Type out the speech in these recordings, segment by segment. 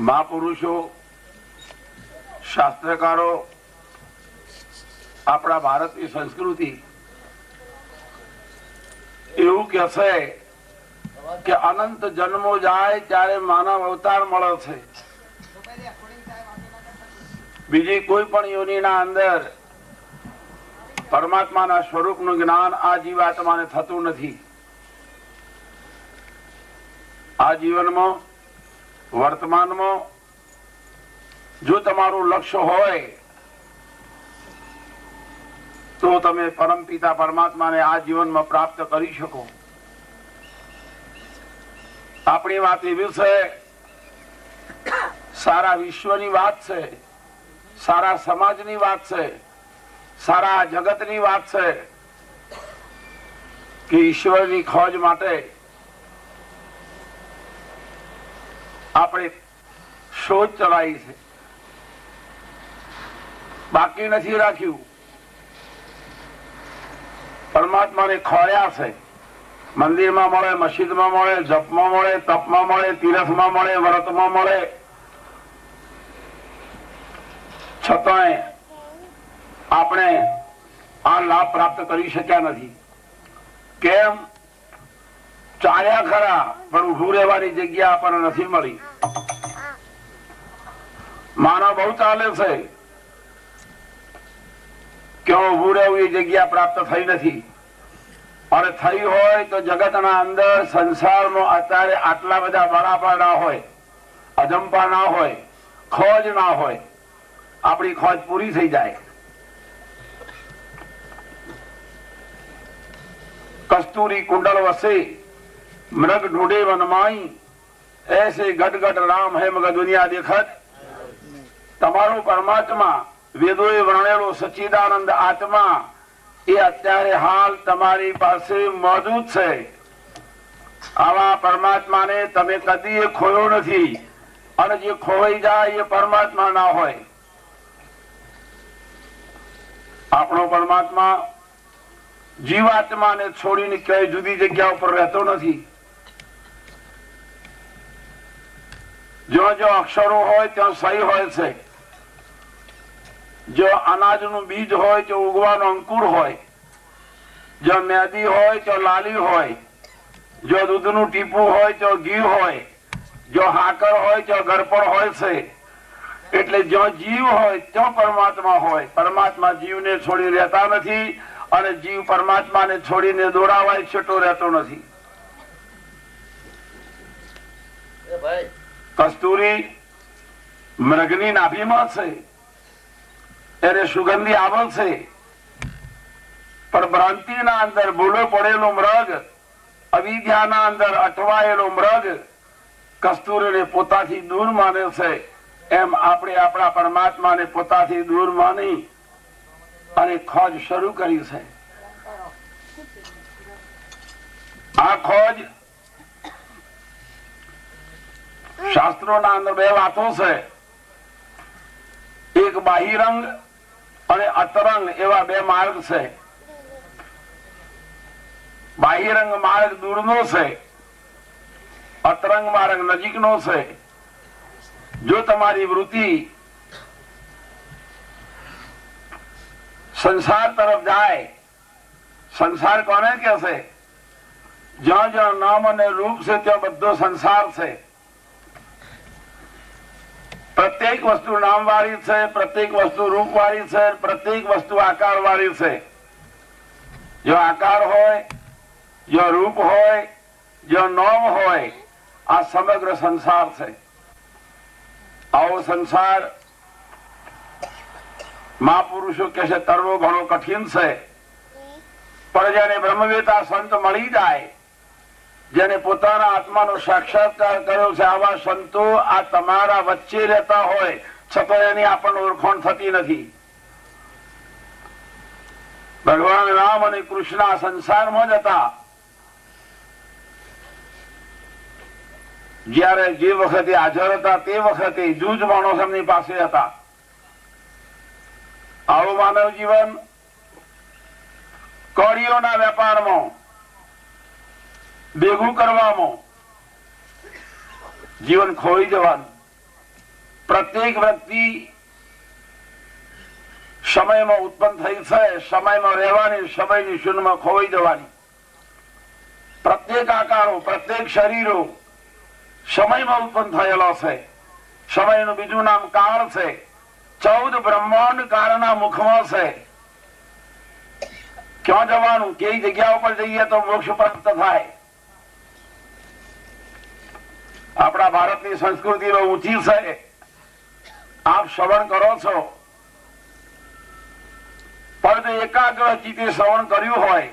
મહાપુરુષો, શાસ્ત્રકારો, આપણા ભારતની સંસ્કૃતિ, એવું કહેશે કે અનંત જન્મો જાય ત્યારે માનવ અવતાર મળે છે. બીજી કોઈ પણ યોનિના અંદર પરમાત્માના સ્વરૂપનું જ્ઞાન આ જીવાત્માને થતું નથી. આ જીવનમાં વર્તમાનમાં જો તમારું લક્ષ્ય હોય, તો તમે પરમપિતા પરમાત્માને આ જીવનમાં પ્રાપ્ત કરી શકો. આપણી વાત એવી છે, સારા વિશ્વની વાત છે, સારા સમાજની વાત છે, સારા જગતની વાત છે, કે ઈશ્વરની ખોજ માટે આપણે શોધ ચલાવી છે. બાકી નથી રાખ્યું. પરમાત્માને ખોળ્યા છે. મંદિરમાં મળે, મસ્જિદમાં મળે, જપમાં મળે, તપમાં મળે, તીરથમાં મળે, વ્રતમાં મળે. છતાંય આપણે આ લાભ પ્રાપ્ત કરી શક્યા નથી. કેમ? ચાલ્યા ખરા, પણ ઉભું રહેવાની જગ્યા આપણને નથી મળી. માનવ બહુ ચાલે છે. કે ઉભું રહેવું એ જગ્યા પ્રાપ્ત થઈ નથી. અને થઈ હોય તો જગતના અંદર સંસારનો અત્યારે આટલા બધા બરાબર ના હોય, અજંપા ના હોય, ખોજ ના હોય, આપણી ખોજ પૂરી થઈ જાય. કસ્તુરી કુંડલ વસે મૃગ ઢૂંઢે વનમાઈ એસે ગટ ગટ રામ હે મગર દુનિયા દેખત તમારો પરમાત્મા વેદોએ વર્ણેલો સચ્ચિદાનંદ આત્મા એ અત્યારે હાલ તમારી પાસે મોજૂદ છે આવા પરમાત્માને તમે કદી ખોયો નથી અને જે ખોવાઈ જાય એ પરમાત્મા ના હોય આપણો પરમાત્મા જીવાત્માને છોડીને ક્યાંય જુદી જગ્યા ઉપર રહેતો નથી જો જો અક્ષરો હોય ત્યાં સહી હોય છે. જો અનાજનું બીજ હોય તો ઉગવાનો અંકુર હોય. જો મેદી હોય તો લાલી હોય. જો દૂધનું ટીપું હોય તો ઘી હોય. જો હાકર હોય તો ગરપણ હોય છે. એટલે જો જીવ હોય તો પરમાત્મા હોય. પરમાત્મા જીવને છોડી રહેતા નથી અને જીવ પરમાત્માને છોડીને દોડાવાય છૂટો રહેતો નથી. ભાઈ કસ્તુરી મૃગની નાભીમાં છે. એને સુગંધી આવે છે. પણ ભ્રાંતિના અંદર ભૂલો પડેલો મૃગ, અવિદ્યાના અંદર અટવાયેલો મૃગ કસ્તુરીને પોતાથી દૂર માને છે. એમ આપણે આપણા પરમાત્માને પોતાથી દૂર માની અને ખોજ શરૂ કરી છે. આ ખોજ શાસ્ત્રોના અંદર બે વાતો છે. એક બાહિરંગ અને અતરંગ એવા બે માર્ગ છે. બાહિરંગ માર્ગ દૂરનો છે. અતરંગ માર્ગ નજીકનો છે. જો તમારી વૃત્તિ સંસાર તરફ જાય, સંસાર કોને કે છે જ્યાં જ્યાં નામ અને રૂપ છે ત્યાં બધો સંસાર છે. પ્રત્યેક વસ્તુ નામ વાળી છે, પ્રત્યેક વસ્તુ રૂપ વાળી છે, પ્રત્યેક વસ્તુ આકાર વાળી છે. જો આકાર હોય, જો રૂપ હોય, જો નામ હોય, આ સમગ્ર સંસાર છે. આવો સંસાર મહાપુરુષો કે છે, તરવો ઘણો કઠિન છે. પણ જેને બ્રહ્મવેતા સંત મળી જાય જેને પોતાના આત્માનો સાક્ષાત્કાર કર્યો છે, આવા સંતો આ તમારા વચ્ચે રહેતા હોય, છતાં એની આપણને ઓળખાણ થતી નથી. ભગવાન રામ અને કૃષ્ણ સંસારમાં જ હતા. જયારે જે વખતે હાજર હતા, તે વખતે જૂજ માણસ એમની પાસે હતા. આવું માનવ જીવન, કડીઓના વેપારમાં ભેગું કરવામાં જીવન ખોઈ જવાનું. પ્રત્યેક વ્યક્તિ સમયમાં ઉત્પન્ન થઈ છે, સમયમાં રહેવાની, સમયની શૂન્યમાં ખોવાઈ જવાની. પ્રત્યેક આકારો, પ્રત્યેક શરીરો સમયમાં ઉત્પન્ન થયેલો છે. સમયનું બીજું નામ કાળ છે. ચૌદ બ્રહ્માંડ કાળના મુખમાં છે. ક્યાં જવાનું? કઈ જગ્યા ઉપર જઈએ તો મોક્ષ પ્રાપ્ત થાય. આપણા ભારતની સંસ્કૃતિ ઊંચી છે. આપ શ્રવણ કરો છો. પણ એકાગ્ર ચિત્તે શ્રવણ કર્યું હોય,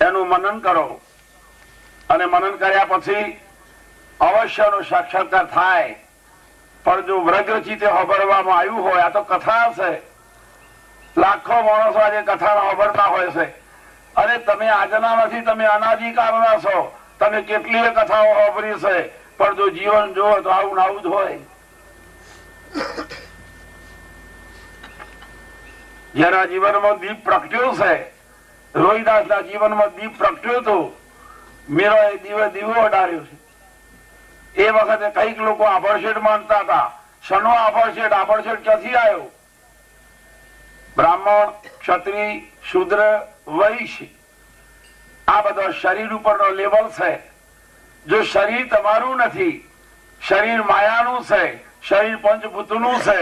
એનું મનન કરો. અને મનન કર્યા પછી અવશ્યનો સાક્ષાત્કાર થાય. પણ જો વ્રગ્ર ચિત્તે હોબળવામાં આવ્યું હોય, આ તો કથા છે. લાખો માણસો આજે કથા હોબળતા હોય છે. અરે તમે આજના નથી, તમે અનાદિકાળના છો. તમે કેટલીય કથાઓ વાપરી છે, પણ જો જીવન જુઓ તો આવું આવું જ હોય. જેના જીવનમાં દીપ પ્રગટ્યો છે, રોહિદાસના જીવનમાં દીપ પ્રગટ્યો હતો મેરો એ દીવે દીવો અડાર્યો છે. એ વખતે કંઈક લોકો આભળશેટ માનતા હતા. શનો આભળશેડ આભળશેટ ક્યાંથી આવ્યો? બ્રાહ્મણ, ક્ષત્રિય, શુદ્ર, વૈશ્ય. આ બધો શરીર ઉપરનો લેવલ છે. જો શરીર તમારું નથી, શરીર માયાનું છે, શરીર પંચભૂતનું છે,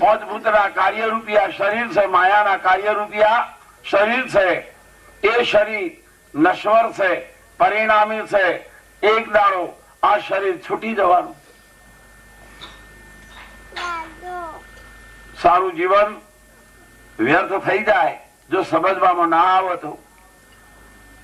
પંચભૂતના કાર્યરૂપી આ શરીર છે, માયાના કાર્યરૂપી આ શરીર છે, એ શરીર નશ્વર છે, પરિણામી છે, એક દાડો આ શરીર છૂટી જવાનું. સારું જીવન વ્યર્થ થઈ જાય, જો સમજવામાં ના આવે તો.